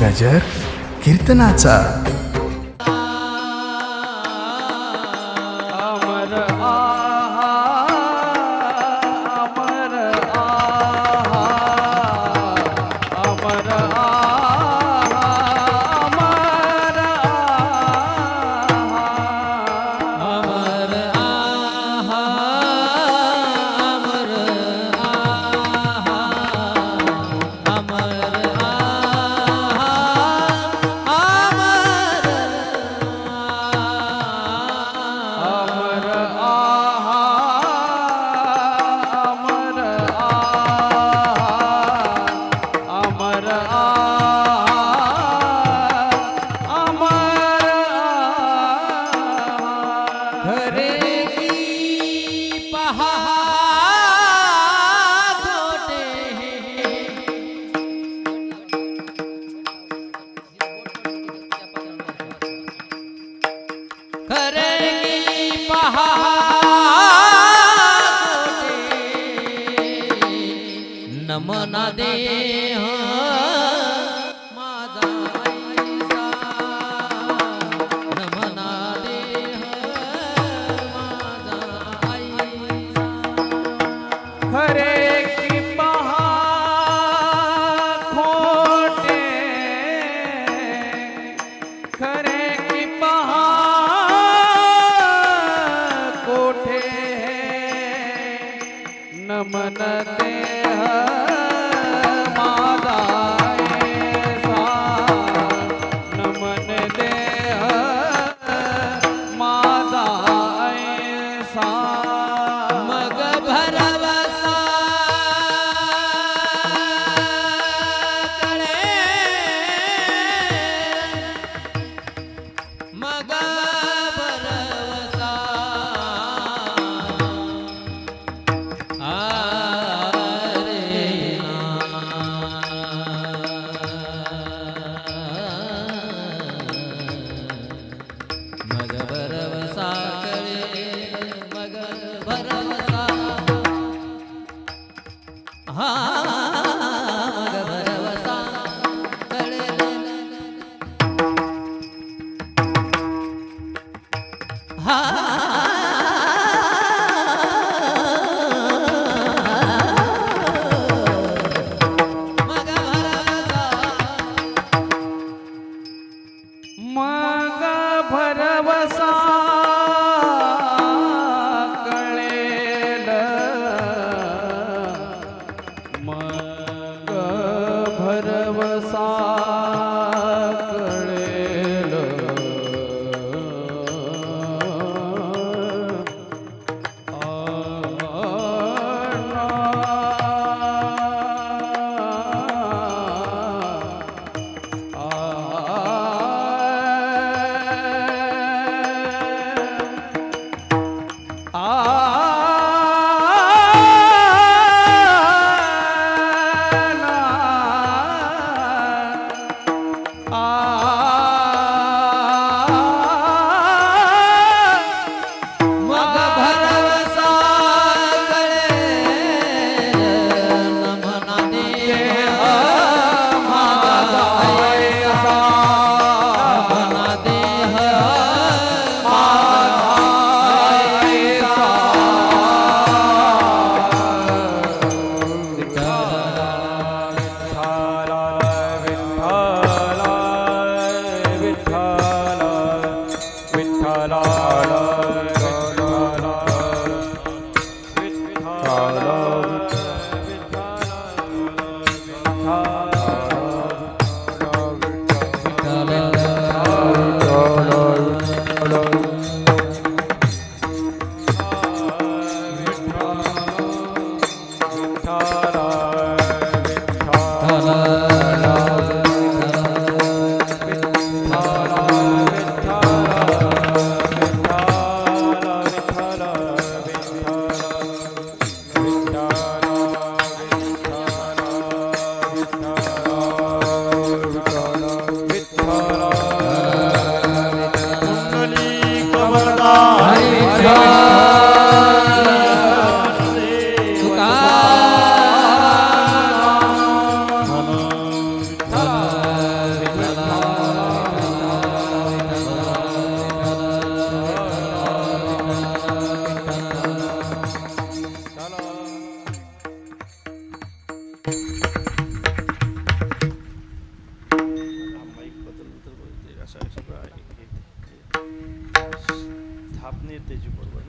गजर कीर्तनाचा. Amen. त्याची बरोबर.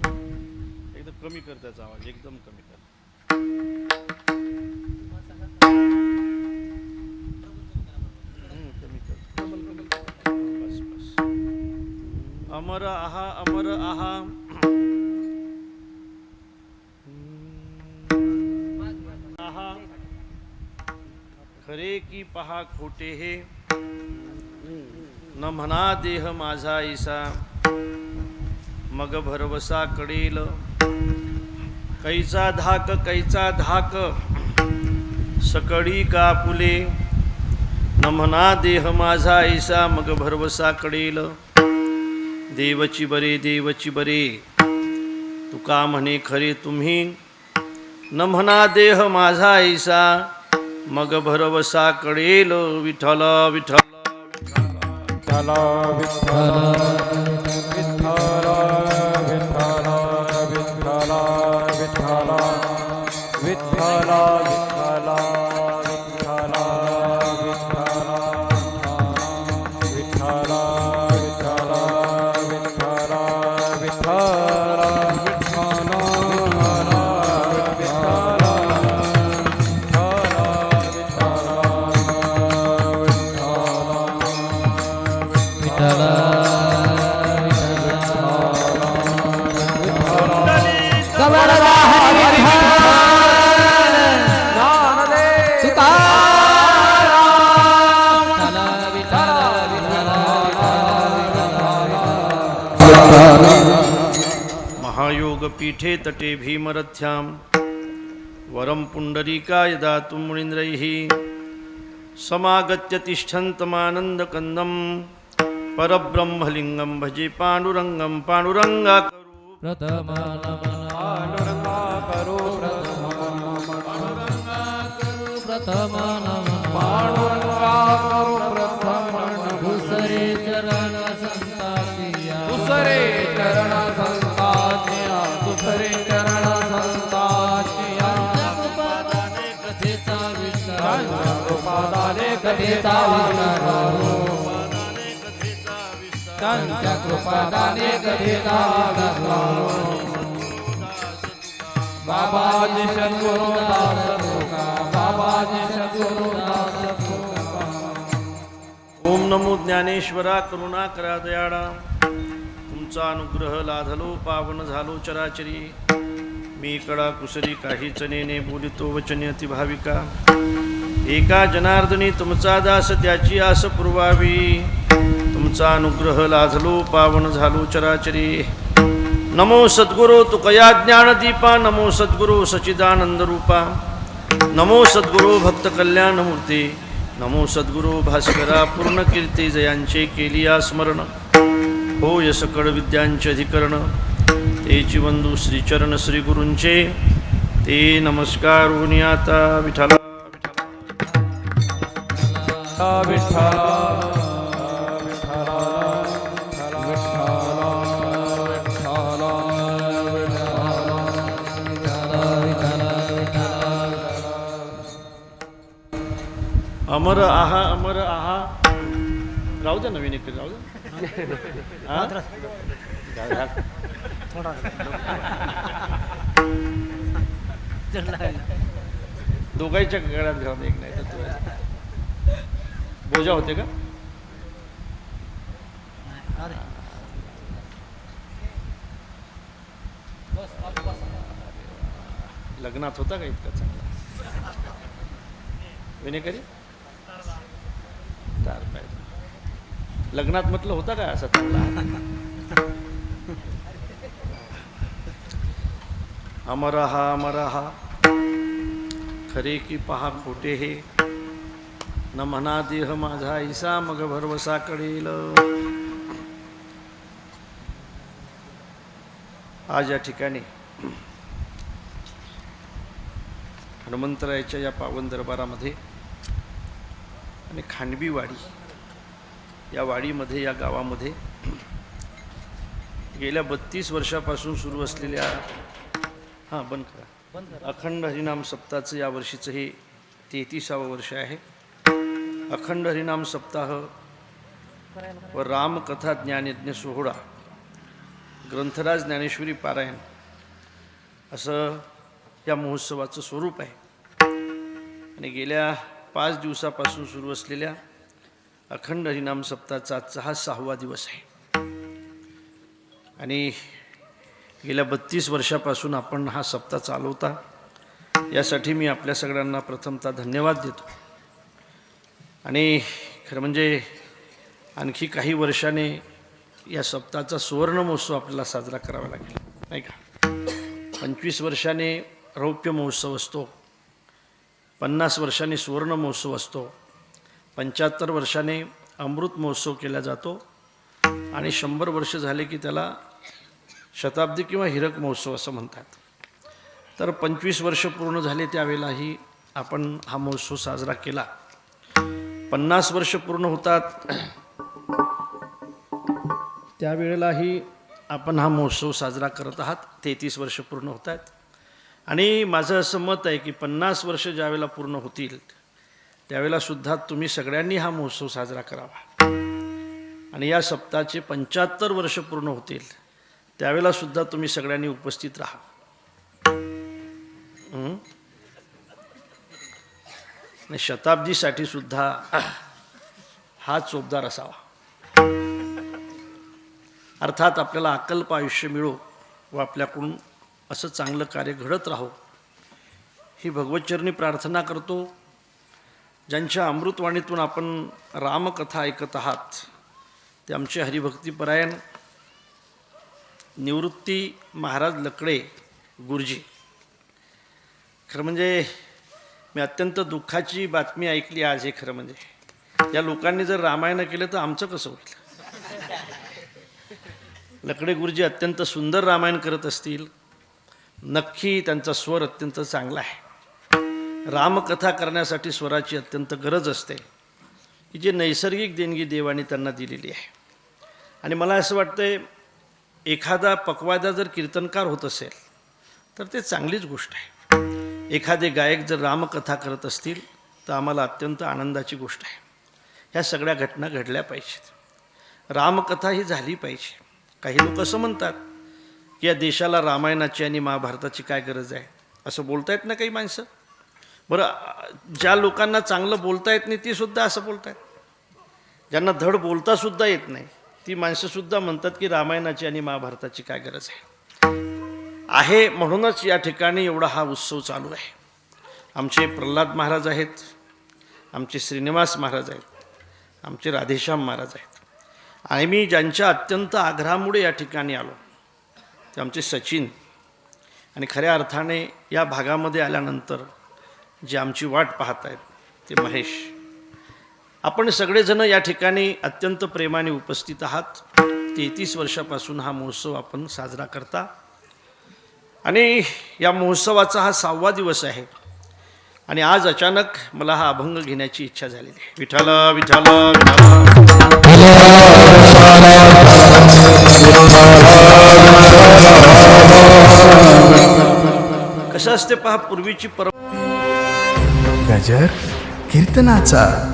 एकदम कमी कर त्याचा आवाज एकदम कमी कर. कमी कर. बस. अमर आहा अमर आहा. आहा. खरे की पहा खोटे हे. न म्हणा देह माझा ऐसा. मग भरवसा कडेल. कैचा धाक कैचा धाक. सकळी का फुले? न म्हणा देह माझा ऐसा मग भरवसा कडेल. देवची बरे देवची बरे. तुका म्हणे खरे तुम्ही. न म्हणा देह माझा ऐसा मग भरवसा कडेल. विठ्ठल विठ्ठल विठ्ठल. विठ्ठल पीठे तटे भीमरथ्यां वरं पुण्डरीकाय दातुं मुनीन्द्रैः समागत्य तिष्ठन्तमानन्दकन्दं परब्रह्मलिङ्गं भजे पाण्डुरङ्गं पाण्डुरङ्गाकरू प्रथम कथेचा विस्तार त्यांच्या कृपादाने कथेचा विस्तार बाबाजी सद्गुरु बाबाजी सद्गुरु ओम नमो ज्ञानेश्वरा करुणा करा दयाळा. तुमचा अनुग्रह लाधलो पावन झालो चराचरी. मी कडा कुसरी काहीच नेने बोलितो वचने अतिभाविका. एका जनार्दनी तुमचा दास त्याची आस पुरवावी. तुमचा अनुग्रह लाजलो पावन झालो चराचरी. नमो सद्गुरो तुकया ज्ञानदीपा नमो सद्गुरो सच्चिदानंद रूपा. नमो सद्गुरो भक्त कल्याण मूर्ती नमो सद्गुरु भास्करा पूर्ण कीर्ती जयांचे केली स्मरण हो सकळ विद्यांचे अधिकरण. तेची बंधू श्रीचरण श्रीगुरूंचे. ते नमस्कार होऊन आता विठाला विठ्ठला अमर आहा अमर आहा राहू द्या नवीन एक राहू द्या? जाऊ द्या. दोघांच्या गळ्यात घालून एक नाही तर तू बोजा होते का? लग्नात होता का इतका चांगला? विनेकरी? चार पाहिजे लग्नात म्हटलं होता का असा चांगला? अमर हा अमर हा खरे की पहा खोटे हे. न म्हणा देह माझा ऐसा मग भरवसा कळेल. आज या ठिकाणी हनुमंतरायाच्या या पावन दरबारामध्ये आणि खांडबी वाडी या वाडीमध्ये या गावामध्ये गेल्या बत्तीस वर्षापासून सुरू असलेल्या हां बंद करा. अखंड हरिनाम सप्ताहाचं या वर्षीचं हे तेहतीसावं वर्ष आहे. अखंड हरिनाम सप्ताह व रामकथा ज्ञानयज्ञ सोहळा ग्रंथराज ज्ञानेश्वरी पारायण. असं या महोत्सवाचं स्वरूप आहे. आणि गेल्या पाच दिवसापासून सुरू असलेल्या अखंड हरिनाम सप्ताहाचा आजचा हा सहावा दिवस आहे. आणि गेल्या बत्तीस वर्षापासून आपण हा सप्ताह चालवता यासाठी मी आपल्या सगळ्यांना प्रथमतः धन्यवाद देतो. आणि खरं म्हणजे आणखी काही वर्षाने या सप्ताहाचा सुवर्ण महोत्सव आपल्याला साजरा करावा लागेल नाही का? पंचवीस वर्षाने रौप्य महोत्सव असतो पन्नास वर्षाने सुवर्ण महोत्सव असतो पंच्याहत्तर वर्षाने अमृत महोत्सव केला जातो आणि शंभर वर्ष झाले की त्याला शताब्दी किंवा हिरक महोत्सव असं म्हणतात. तर पंचवीस वर्ष पूर्ण झाले त्यावेळेलाही आपण हा महोत्सव साजरा केला. पन्नास वर्ष पूर्ण होतात. त्यावेळेलाही आपण हा महोत्सव साजरा करत आहात. तेहतीस वर्ष पूर्ण होत आहेत. आणि माझं असं मत आहे की पन्नास वर्ष ज्यावेळेला पूर्ण होतील त्यावेळेलासुद्धा तुम्ही सगळ्यांनी हा महोत्सव साजरा करावा. आणि या सप्ताहाचे पंच्याहत्तर वर्ष पूर्ण होतील त्यावेळेलासुद्धा तुम्ही सगळ्यांनी उपस्थित राहा. हं? आणि शताब्दीसाठी सुद्धा हा चोपदार असावा. अर्थात आपल्याला अकल्प आयुष्य मिळो व आपल्याकडून असं चांगलं कार्य घडत राहो ही भगवतचरणी प्रार्थना करतो. ज्यांच्या अमृतवाणीतून आपण रामकथा ऐकत आहात ते आमचे हरिभक्तीपरायण निवृत्ती महाराज लकडे गुरुजी. खरं म्हणजे मी अत्यंत दुःखाची बातमी ऐकली आज हे खरं म्हणजे. या लोकांनी जर रामायण केलं तर आमचं कसं होईल? लकडे गुरुजी अत्यंत सुंदर रामायण करत असतील. नक्की त्यांचा स्वर अत्यंत चांगला आहे. रामकथा करण्यासाठी स्वराची अत्यंत गरज असते. की जी नैसर्गिक देणगी देवाने त्यांना दिलेली आहे. आणि मला असं वाटतं एखादा पकवादा जर कीर्तनकार होत असेल तर ते चांगलीच गोष्ट आहे. एखादे गायक जर रामकथा करत असतील तर आम्हाला अत्यंत आनंदाची गोष्ट आहे. ह्या सगळ्या घटना घडल्या पाहिजेत. रामकथा ही झाली पाहिजे. काही लोक असं म्हणतात की या देशाला रामायणाची आणि महाभारताची काय गरज आहे? असं बोलता येत ना काही माणसं? बरं ज्या लोकांना चांगलं बोलता येत नाही ती सुद्धा असं बोलतायत ज्यांना धड बोलतासुद्धा येत नाही ती माणसंसुद्धा म्हणतात की रामायणाची आणि महाभारताची काय गरज आहे? आहे म्हणूनच या ठिकाणी एवढा हा उत्सव चालू आहे. आमचे प्रल्हाद महाराज आहेत आमचे श्रीनिवास महाराज आहेत आमचे राधेश्याम महाराज आहेत. आणि मी ज्यांच्या अत्यंत आग्रहामुळे या ठिकाणी आलो ते आमचे सचिन आणि खऱ्या अर्थाने या भागामध्ये आल्यानंतर जे आमची वाट पाहत आहेत ते महेश. आपण सगळेजण या ठिकाणी अत्यंत प्रेमाने उपस्थित आहात. तेहतीस वर्षापासून हा महोत्सव आपण साजरा करता. आणि या महोत्सवाचा हा सहावा दिवस आहे. आणि आज अचानक मला हा अभंग घेण्याची इच्छा झालेली आहे. विठाल विठाल कसं असते पहा पूर्वीची परंपरा. गजर कीर्तनाचा.